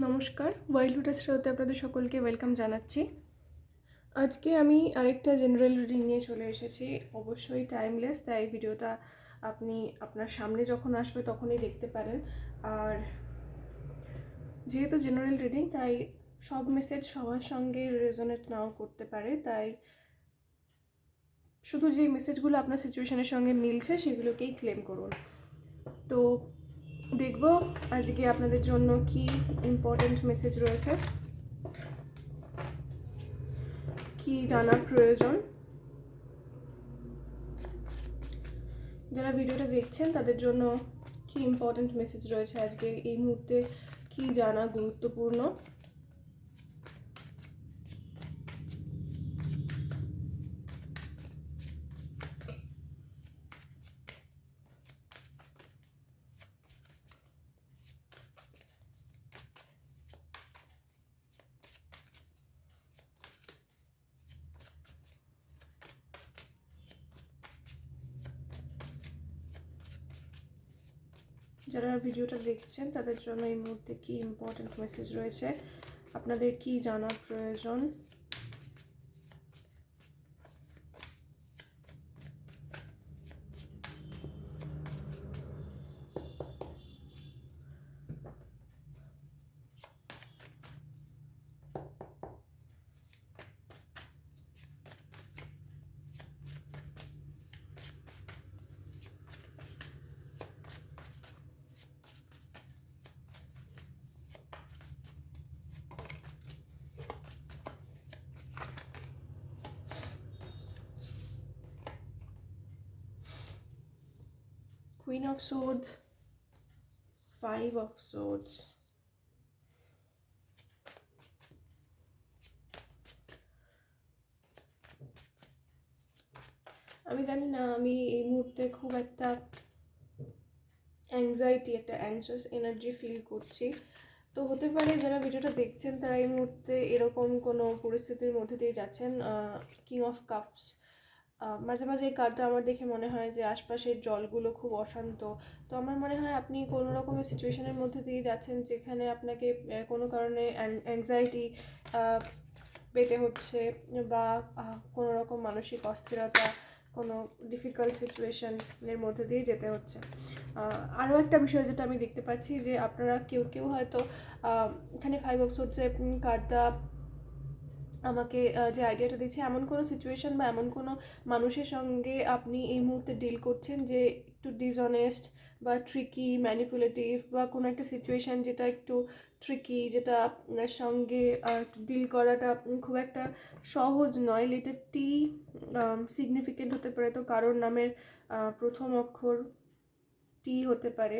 নমস্কার ওয়াইল্ড লুটাস শ্রোতে আপনাদের সকলকে ওয়েলকাম জানাচ্ছি। আজকে আমি আরেকটা জেনারেল রিডিং নিয়ে চলে এসেছি। অবশ্যই টাইমলেস তাই ভিডিওটা আপনি আপনার সামনে যখন আসবে তখনই দেখতে পারেন। আর যেহেতু জেনারেল রিডিং তাই সব মেসেজ সবার সঙ্গে রেজোনেট নাও করতে পারে। তাই শুধু যে মেসেজগুলো আপনার সিচুয়েশনের সঙ্গে মিলছে, সেগুলোকেই ক্লেম করুন। তো দেখব আজকে আপনাদের জন্য কি ইম্পর্টেন্ট মেসেজ রয়েছে। কি জানার প্রয়োজন। যারা ভিডিওটা দেখছেন, তাদের জন্য কি ইম্পর্টেন্ট মেসেজ রয়েছে আজকে? এই মুহূর্তে কি জানা গুরুত্বপূর্ণ? যারা ভিডিওটা দেখছেন, তাদের জন্য এই মুহূর্তে কী ইম্পর্ট্যান্ট মেসেজ রয়েছে? আপনাদের কি জানার প্রয়োজন? Queen of Swords, Five of Swords. আমি জানি না আমি এই মুহূর্তে খুব একটা অ্যাংজাইটি একটা অ্যাংশাস এনার্জি ফিল করছি তো হতে পারে যারা ভিডিওটা দেখছেন তারা এই মুহূর্তে এরকম কোনো পরিস্থিতির মধ্যে দিয়ে যাচ্ছেন কিং অফ কাপস মাঝে মাঝে এই কার্ডটা আমার দেখে মনে হয় যে আশপাশের জলগুলো খুব অশান্ত। তো আমার মনে হয় আপনি কোনো রকমের সিচুয়েশনের মধ্যে দিয়ে যাচ্ছেন যেখানে আপনাকে কোনো কারণে অ্যাংজাইটি পেতে হচ্ছে বা কোনো রকম মানসিক অস্থিরতা, কোনো ডিফিকাল্ট সিচুয়েশনের মধ্যে দিয়ে যেতে হচ্ছে। আরও একটা বিষয় যেটা আমি দেখতে পাচ্ছি যে আপনারা কেউ কেউ হয়তো এখানে ফাইভ অফ সোর্সের কার্ডটা আমাকে যে আইডিয়াটা দিচ্ছে, এমন কোনো সিচুয়েশন বা এমন কোনো মানুষের সঙ্গে আপনি এই মুহূর্তে ডিল করছেন যে একটু ডিসঅনেস্ট বা ট্রিকি ম্যানিপুলেটিভ বা কোনো একটা সিচুয়েশান যেটা একটু ট্রিকি যেটা আপনার সঙ্গে ডিল করাটা খুব একটা সহজ নয়। লেটার টি সিগনিফিকেন্ট হতে পারে। তো কারোর নামের প্রথম অক্ষর টি হতে পারে।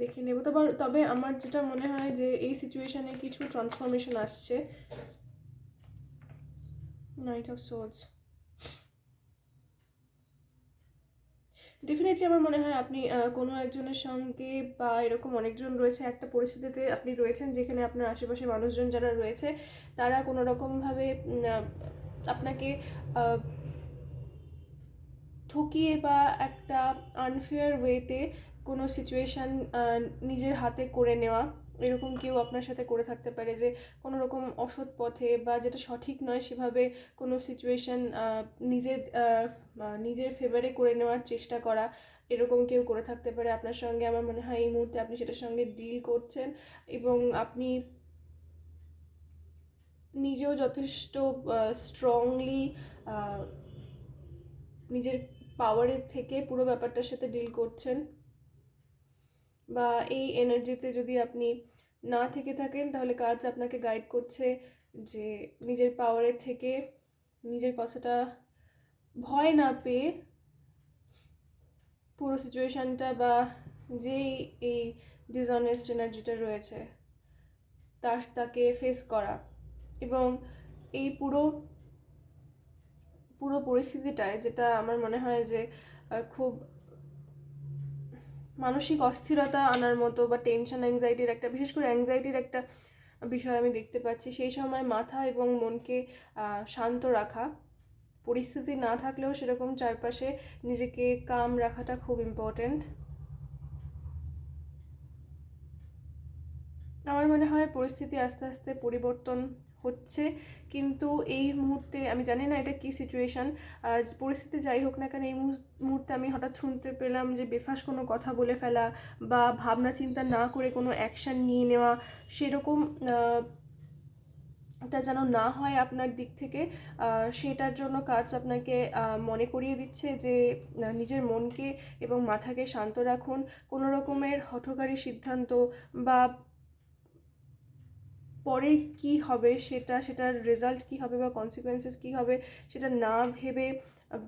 দেখে নেব। তবে তবে আমার যেটা মনে হয় যে এই সিচুয়েশানে কিছু ট্রান্সফরমেশন আসছে। নাইট অফ সোলস ডেফিনেটলি আমার মনে হয় আপনি কোনো একজনের সঙ্গে বা এরকম অনেকজন রয়েছে, একটা পরিস্থিতিতে আপনি রয়েছেন যেখানে আপনার আশেপাশে মানুষজন যারা রয়েছে, তারা কোনো রকমভাবে আপনাকে ঠকিয়ে বা একটা আনফেয়ার ওয়েতে কোনো সিচুয়েশান নিজের হাতে করে নেওয়া, এরকম কেউ আপনার সাথে করে থাকতে পারে যে কোনো রকম অসৎ পথে বা যেটা সঠিক নয় সেভাবে কোনো সিচুয়েশান নিজের নিজের ফেভারে করে নেওয়ার চেষ্টা করা, এরকম কেউ করে থাকতে পারে। আপনার সঙ্গে আমার মনে হয় এই মুহূর্তে আপনি সেটার সঙ্গে ডিল করছেন এবং আপনি নিজেও যথেষ্ট স্ট্রংলি নিজের পাওয়ারের থেকে পুরো ব্যাপারটার সাথে ডিল করছেন। বা এই এনার্জিতে যদি আপনি না থেকে থাকেন, তাহলে কাজ আপনাকে গাইড করছে যে নিজের পাওয়ারের থেকে নিজের কথাটা ভয় না পেয়ে পুরো সিচুয়েশানটা বা যেই এই ডিসঅনেস্ট এনার্জিটা রয়েছে, তার, তাকে ফেস করা। এবং এই পুরো পুরো পরিস্থিতিটায় যেটা আমার মনে হয় যে খুব মানসিক অস্থিরতা আনার মতো বা টেনশন অ্যাংজাইটির একটা, বিশেষ করে অ্যাংজাইটির একটা বিষয় আমি দেখতে পাচ্ছি। সেই সময় মাথা এবং মনকে শান্ত রাখা। পরিস্থিতি না থাকলেও সেরকম চারপাশে নিজেকে কাম রাখাটা খুব ইম্পর্ট্যান্ট আমার মনে হয় পরিস্থিতি আস্তে আস্তে পরিবর্তন হচ্ছে। কিন্তু এই মুহূর্তে আমি জানি না এটা কি সিচুয়েশান পরিস্থিতি যাই হোক না কেন, এই মুহূর্তে আমি হঠাৎ শুনতে পেলাম যে বেফাস কোনো কথা বলে ফেলা বা ভাবনা চিন্তা না করে কোনো অ্যাকশান নিয়ে নেওয়া সেরকম টা যেন না হয় আপনার দিক থেকে সেটার জন্য কাজ আপনাকে মনে করিয়ে দিচ্ছে যে নিজের মনকে এবং মাথাকে শান্ত রাখুন। কোনো রকমের হঠকারী সিদ্ধান্ত বা পরে কি হবে, সেটা, সেটার রেজাল্ট কি হবে বা কনসিকুয়েন্সেস কি হবে, সেটা না ভেবে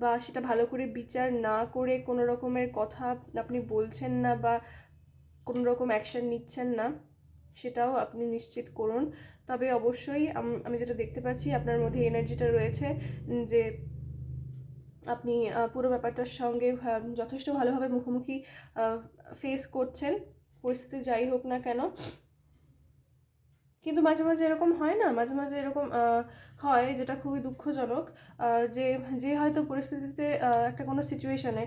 বা সেটা ভালো করে বিচার না করে কোনো রকমের কথা আপনি বলছেন না বা কোনো রকম অ্যাকশন নিচ্ছেন না, সেটাও আপনি নিশ্চিত করুন। তবে অবশ্যই আমি যেটা দেখতে পাচ্ছি, আপনার মধ্যে এনার্জিটা রয়েছে যে আপনি পুরো ব্যাপারটার সঙ্গে যথেষ্ট ভালোভাবে মুখোমুখি ফেস করছেন। পরিস্থিতি যাই হোক না কেন কিন্তু মাঝে মাঝে এরকম হয় না? মাঝে মাঝে এরকম হয় যেটা খুবই দুঃখজনক যে যে হয়তো পরিস্থিতিতে একটা কোনো সিচুয়েশনে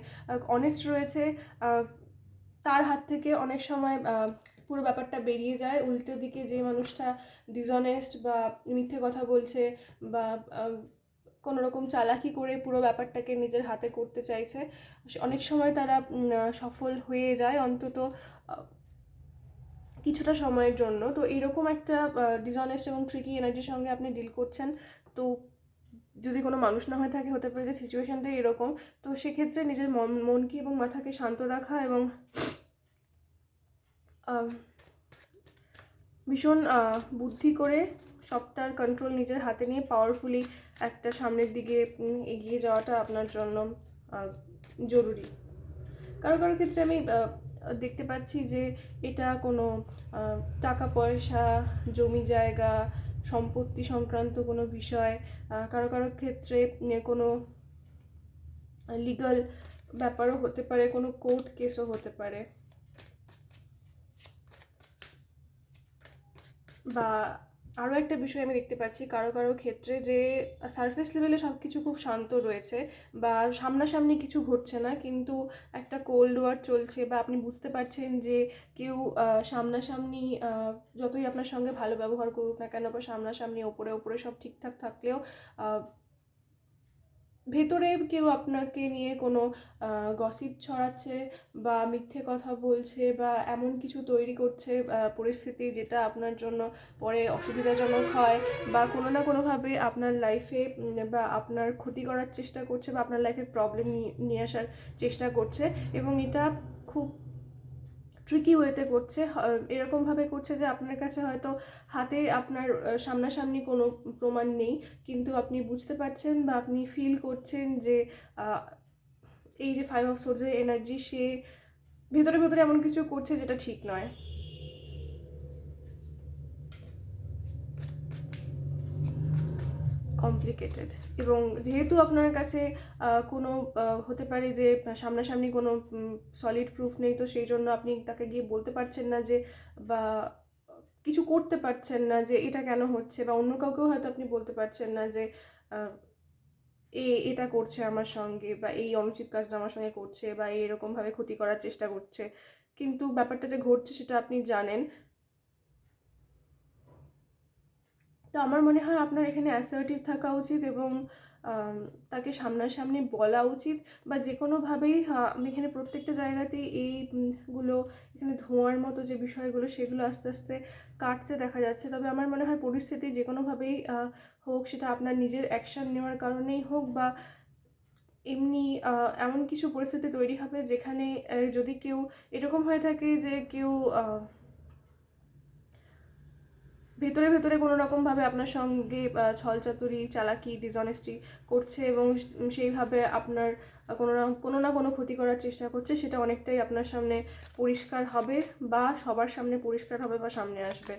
অনেস্ট রয়েছে তার হাত থেকে অনেক সময় পুরো ব্যাপারটা বেরিয়ে যায়। উল্টো দিকে যে মানুষটা ডিসঅনেস্ট বা মিথ্যে কথা বলছে বা কোনো রকম চালাকি করে পুরো ব্যাপারটাকে নিজের হাতে করতে চাইছে, অনেক সময় তারা সফল হয়ে যায় অন্তত কিছুটা সময়ের জন্য। তো এরকম একটা ডিসঅনেস্ট এবং ট্রিকি এনার্জির সঙ্গে আপনি ডিল করছেন। তো যদি কোনো মানুষ না হয়ে থাকে, হতে পারে যে সিচুয়েশানটাই এরকম। তো সেক্ষেত্রে নিজের মন, মনকে এবং মাথাকে শান্ত রাখা এবং ভীষণ বুদ্ধি করে সবটার কন্ট্রোল নিজের হাতে নিয়ে পাওয়ারফুলি একটা সামনের দিকে এগিয়ে যাওয়াটা আপনার জন্য জরুরি। কারও কারও ক্ষেত্রে আমি দেখতে পাচ্ছি যে এটা কোনো টাকা পয়সা, জমি জায়গা, সম্পত্তি সংক্রান্ত কোনো বিষয় কারও কারও ক্ষেত্রে কোনো লিগাল ব্যাপারও হতে পারে, কোনো কোর্ট কেসও হতে পারে। বা আরও একটা বিষয় আমি দেখতে পাচ্ছি, কারও কারও ক্ষেত্রে যে সারফেস লেভেলে সব কিছু খুব শান্ত রয়েছে বা সামনাসামনি কিছু ঘটছে না, কিন্তু একটা কোল্ড ওয়ার চলছে বা আপনি বুঝতে পারছেন যে কেউ সামনাসামনি যতই আপনার সঙ্গে ভালো ব্যবহার করুক না কেন বা সামনাসামনি ওপরে ওপরে সব ঠিকঠাক থাকলেও ভেতরে কেউ আপনাকে নিয়ে কোনো গসিপ ছড়াচ্ছে বা মিথ্যে কথা বলছে বা এমন কিছু তৈরি করছে পরিস্থিতি যেটা আপনার জন্য পরে অসুবিধাজনক হয় বা কোনো না কোনোভাবে আপনার লাইফে বা আপনার ক্ষতি করার চেষ্টা করছে বা আপনার লাইফে প্রবলেম নিয়ে আসার চেষ্টা করছে এবং এটা খুব ট্রিকি ওয়েতে করছে এরকমভাবে করছে যে আপনার কাছে হয়তো হাতে আপনার সামনাসামনি কোনো প্রমাণ নেই, কিন্তু আপনি বুঝতে পারছেন বা আপনি ফিল করছেন যে এই যে ফাইভ অফ সোর্সের এনার্জি সে ভেতরে ভেতরে এমন কিছু করছে যেটা ঠিক নয়। কমপ্লিকেটেড এবং যেহেতু আপনার কাছে কোনো হতে পারে যে সামনাসামনি কোনো সলিড প্রুফ নেই, তো সেই জন্য আপনি তাকে গিয়ে বলতে পারছেন না যে, বা কিছু করতে পারছেন না যে এটা কেন হচ্ছে, বা অন্য কাউকেও হয়তো আপনি বলতে পারছেন না যে এ, এটা করছে আমার সঙ্গে, বা এই অনুচিত কাজটা আমার সঙ্গে করছে, বা এরকমভাবে ক্ষতি করার চেষ্টা করছে। কিন্তু ব্যাপারটা যে ঘটছে সেটা আপনি জানেন। তো আমার মনে হয় আপনার এখানে অ্যাসার্টিভ থাকা উচিত এবং তাকে সামনাসামনি বলা উচিত বা যে কোনোভাবেই আমি এখানে প্রত্যেকটা জায়গাতেই এইগুলো এখানে ধোঁয়ার মতো যে বিষয়গুলো সেগুলো আস্তে আস্তে কাটতে দেখা যাচ্ছে। তবে আমার মনে হয় পরিস্থিতি যে কোনোভাবেই হোক সেটা আপনার নিজের অ্যাকশান নেওয়ার কারণেই হোক বা এমনি এমন কিছু পরিস্থিতি তৈরি হবে যেখানে যদি কেউ এরকম হয়ে থাকে যে কেউ ভেতরে ভেতরে কোনো রকমভাবে আপনার সঙ্গে ছলচাতুরি, চালাকি ডিসঅনেস্টি করছে এবং সেইভাবে আপনার কোনো কোনো না কোনো ক্ষতি করার চেষ্টা করছে, সেটা অনেকটাই আপনার সামনে পরিষ্কার হবে বা সবার সামনে পরিষ্কার হবে বা সামনে আসবে।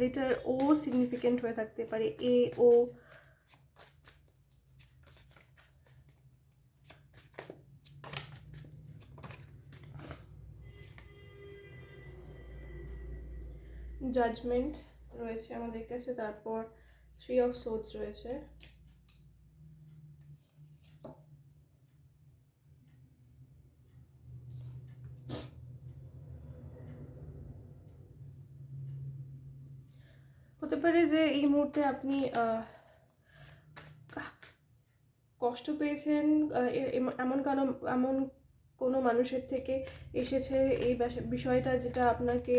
লেটার ও সিগনিফিকেন্ট হয়ে থাকতে পারে। এ ও জাজমেন্ট রয়েছে আমাদের কাছে, তারপর থ্রি অফ সোর্স রয়েছে। হতে পারে যে এই মুহূর্তে আপনি কষ্ট পেয়েছেন এমন কারও, এমন কোনো মানুষের থেকে এসেছে এই বিষয়টা যেটা আপনাকে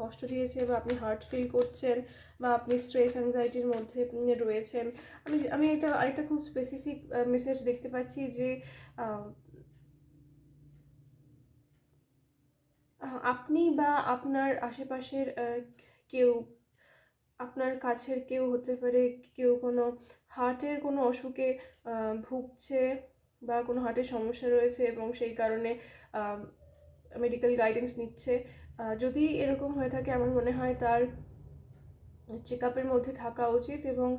কষ্ট দিয়েছে বা আপনি হার্ট ফিল করছেন বা আপনি স্ট্রেস অ্যাংজাইটির মধ্যে রয়েছেন। আমি আমি এটা আরেকটা খুব স্পেসিফিক মেসেজ দেখতে পাচ্ছি যে আপনি বা আপনার আশেপাশের কেউ, আপনার কাছের কেউ হতে পারে, কেউ কোনো হার্টের কোনো অসুখে ভুগছে বা কোনো হার্টের সমস্যা রয়েছে এবং সেই কারণে মেডিকেল গাইডেন্স নিচ্ছে। যদি এরকম হয়ে থাকে, আমার মনে হয় তার চেক আপের মধ্যে থাকা উচিত এবং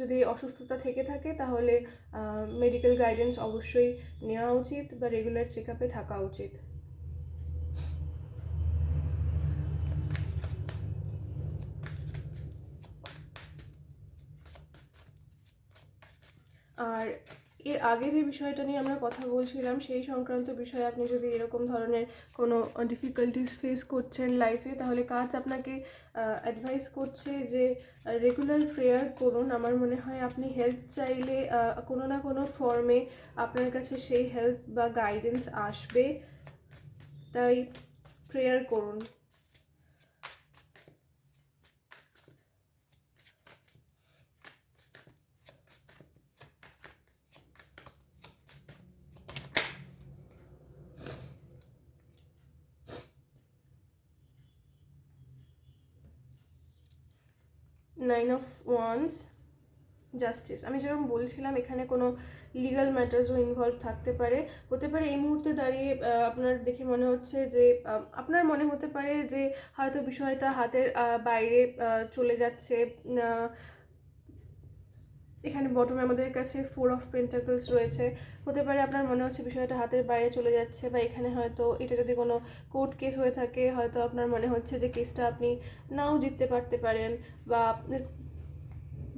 যদি অসুস্থতা থেকে থাকে তাহলে মেডিকেল গাইডেন্স অবশ্যই নেওয়া উচিত বা রেগুলার চেক আপে থাকা উচিত। আর এর আগে যে বিষয়টা নিয়ে আমরা কথা বলছিলাম, সেই সংক্রান্ত বিষয়ে আপনি যদি এরকম ধরনের কোনো ডিফিকাল্টিস ফেস করছেন লাইফে তাহলে কাজ আপনাকে অ্যাডভাইস করছে যে রেগুলার প্রেয়ার করুন। আমার মনে হয় আপনি হেল্প চাইলে কোনো না কোনো ফর্মে আপনার কাছে সেই হেল্প বা গাইডেন্স আসবে। তাই প্রেয়ার করুন। নাইন অফ ওয়ান্স জাস্টিস আমি যেরকম বলছিলাম, এখানে কোনো লিগাল ম্যাটার্সও ইনভলভ থাকতে পারে। হতে পারে এই মুহূর্তে দাঁড়িয়ে আপনার দেখে মনে হচ্ছে যে আপনার মনে হতে পারে যে, হয়তো বিষয়টা হাতের বাইরে চলে যাচ্ছে। এখানে বটমে আমাদের কাছে ফোর অফ পেন্টাকলস রয়েছে। হতে পারে আপনার মনে হচ্ছে বিষয়টা হাতের বাইরে চলে যাচ্ছে বা এখানে হয়তো এটা যদি কোনো কোর্ট কেস হয়ে থাকে, হয়তো আপনার মনে হচ্ছে যে কেসটা আপনি নাও জিততে পারতে পারেন বা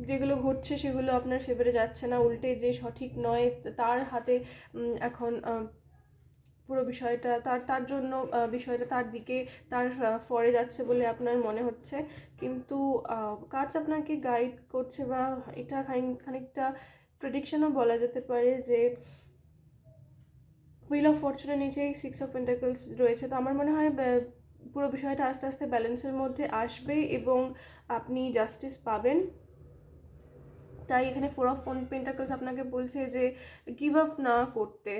যেগুলো ঘটছে সেগুলো আপনার ফেভারে যাচ্ছে না। উল্টে যে সঠিক নয়, তার হাতে এখন পুরো বিষয়টা, তার তার জন্য বিষয়টা তার দিকে, তার ফরে যাচ্ছে বলে আপনার মনে হচ্ছে। কিন্তু কাজ আপনাকে গাইড করছে বা এটা খানিক খানিকটা প্রেডিকশনও বলা যেতে পারে যে হুইল অফ ফরচুনের নিচেই সিক্স অফ পেন্টাকলস রয়েছে। তো আমার মনে হয় পুরো বিষয়টা আস্তে আস্তে ব্যালেন্সের মধ্যে আসবে এবং আপনি জাস্টিস পাবেন। তাই এখানে ফোর অফ ফোন পেন্টাকলস আপনাকে বলছে যে গিভ আপ না করতে।